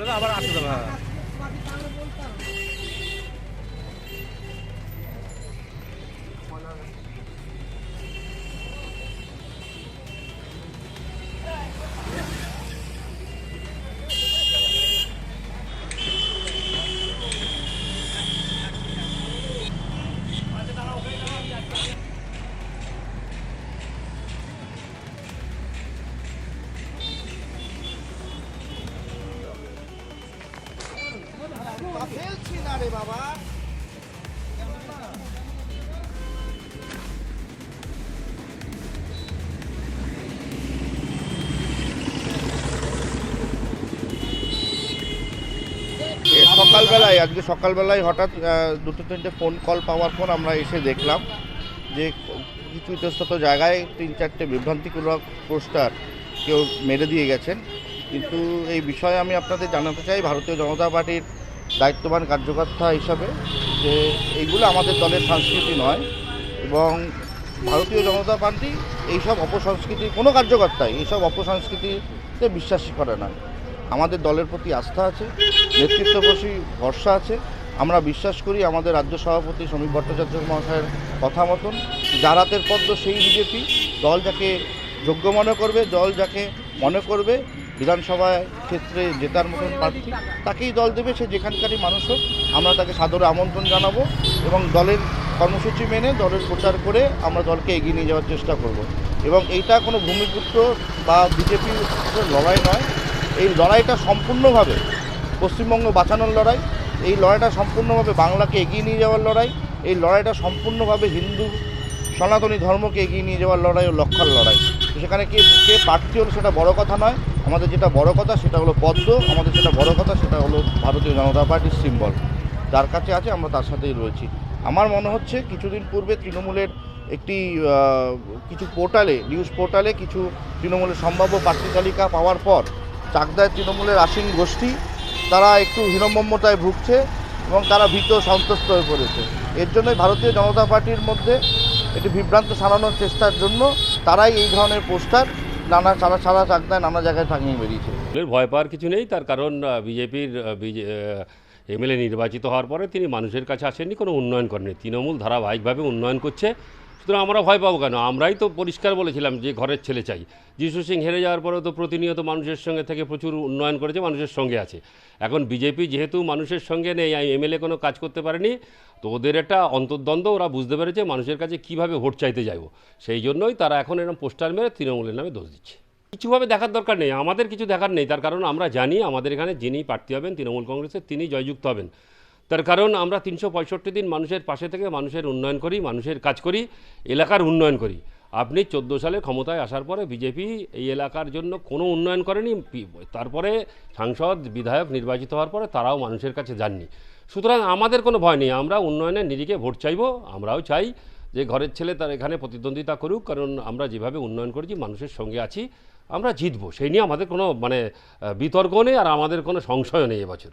দেবে আবার দেবে হ্যাঁ। ফেলছি না রে বাবা। সকালবেলায়, আজকে সকালবেলায় হঠাৎ দুটো তিনটে ফোন কল পাওয়ার পর আমরা এসে দেখলাম যে কিছু ইতস্তত জায়গায় তিন চারটে বিভ্রান্তিমূলক পোস্টার কেউ মেরে দিয়ে গেছেন। কিন্তু এই বিষয়ে আমি আপনাদের জানাতে চাই, ভারতীয় জনতা পার্টির দায়িত্ববান কার্যকর্তা হিসাবে যে এইগুলো আমাদের দলের সংস্কৃতি নয় এবং ভারতীয় জনতা পার্টি এইসব অপসংস্কৃতি কোনো কার্যকর্তাই এইসব অপসংস্কৃতিতে বিশ্বাসী করে না। আমাদের দলের প্রতি আস্থা আছে নেতৃত্ব ভরসা আছে। আমরা বিশ্বাস করি আমাদের রাজ্য সভাপতি শ্রমিক ভট্টাচার্য মহাশয়ের কথা মতন যার হাতের পদ্ম সেই বিজেপি। দল যাকে যোগ্য মনে করবে, দল যাকে মনে করবে বিধানসভায় ক্ষেত্রে জেতার মতন প্রার্থী, তাকেই দল দেবে, সে যেখানকারই মানুষ হোক। আমরা তাকে সাদরে আমন্ত্রণ জানাব এবং দলের কর্মসূচি মেনে, দলের প্রচার করে আমরা দলকে এগিয়ে নিয়ে যাওয়ার চেষ্টা করব। এবং এইটা কোনো ভূমিপুত্র বা বিজেপির লড়াই নয়। এই লড়াইটা সম্পূর্ণভাবে পশ্চিমবঙ্গ বাঁচানোর লড়াই, এই লড়াইটা সম্পূর্ণভাবে বাংলাকে এগিয়ে নিয়ে যাওয়ার লড়াই, এই লড়াইটা সম্পূর্ণভাবে হিন্দু সনাতনী ধর্মকে এগিয়ে নিয়ে যাওয়ার লড়াই ও লক্ষার লড়াই। সেখানে কে কে প্রার্থী হলো সেটা বড় কথা নয়। আমাদের যেটা বড় কথা সেটা হলো পদ্ম, আমাদের যেটা বড় কথা সেটা হলো ভারতীয় জনতা পার্টির সিম্বল। যার কাছে আছে আমরা তার সাথেই রয়েছি। আমার মনে হচ্ছে কিছুদিন পূর্বে তৃণমূলের একটি কিছু পোর্টালে, নিউজ পোর্টালে কিছু তৃণমূলের সম্ভাব্য প্রার্থী তালিকা পাওয়ার পর চাকদায় তৃণমূলের আসীন গোষ্ঠী, তারা একটু হীনম্মতায় ভুগছে এবং তারা ভীত সন্তুষ্ট হয়ে পড়েছে। এর জন্যই ভারতীয় জনতা পার্টির মধ্যে একটি বিভ্রান্ত সারানোর চেষ্টার জন্য তারাই এই ধরনের পোস্টার নানা সারা সারা চাকদায় নানা জায়গায় থাকিয়ে বেরিয়েছে। ভয় পাওয়ার কিছু নেই, তার কারণ বিজেপির এমএলএ নির্বাচিত হওয়ার পরে তিনি মানুষের কাছে আসেননি, কোনো উন্নয়ন করেনি তৃণমূল ধারাবাহিকভাবে উন্নয়ন করছে সুতরাং আমরা ভয় পাবো কেন? আমরাই তো পরিষ্কার বলেছিলাম যে ঘরের ছেলে চাই। যিশু সিং হেরে যাওয়ার পরেও তো প্রতিনিয়ত মানুষের সঙ্গে থেকে প্রচুর উন্নয়ন করেছে, মানুষের সঙ্গে আছে। এখন বিজেপি যেহেতু মানুষের সঙ্গে নেই এমএলএ কোনো কাজ করতে পারেনি, তো ওদের একটা অন্তর্দ্বন্দ্ব, ওরা বুঝতে পেরেছে মানুষের কাছে কীভাবে ভোট চাইতে যাইব। সেই জন্যই তারা এখন এরকম পোস্টার মেরে তৃণমূলের নামে দোষ দিচ্ছে। কিছুভাবে দেখার দরকার নেই, আমাদের কিছু দেখার নেই, তার কারণ আমরা জানি, আমাদের এখানে যিনি প্রার্থী হবেন, তৃণমূল কংগ্রেসের তিনি জয়যুক্ত হবেন। তার কারণ আমরা তিনশো পঁয়ষট্টি দিন মানুষের পাশে থেকে মানুষের উন্নয়ন করি, মানুষের কাজ করি, এলাকার উন্নয়ন করি। আপনি চোদ্দ সালে ক্ষমতায় আসার পরে বিজেপি এই এলাকার জন্য কোনো উন্নয়ন করেনি তারপরে সাংসদ, বিধায়ক নির্বাচিত হওয়ার পরে তারাও মানুষের কাছে যাননি। সুতরাং আমাদের কোনো ভয় নেই, আমরা উন্নয়নের নিরিখে ভোট চাইব, আমরাও চাই যে ঘরের ছেলে তার এখানে প্রতিদ্বন্দ্বিতা করুক, কারণ আমরা যেভাবে উন্নয়ন করেছি, মানুষের সঙ্গে আছি, আমরা জিতবো। সেই নিয়ে আমাদের কোনো মানে বিতর্ক নেই আর আমাদের কোনো সংশয় নেই এবছর।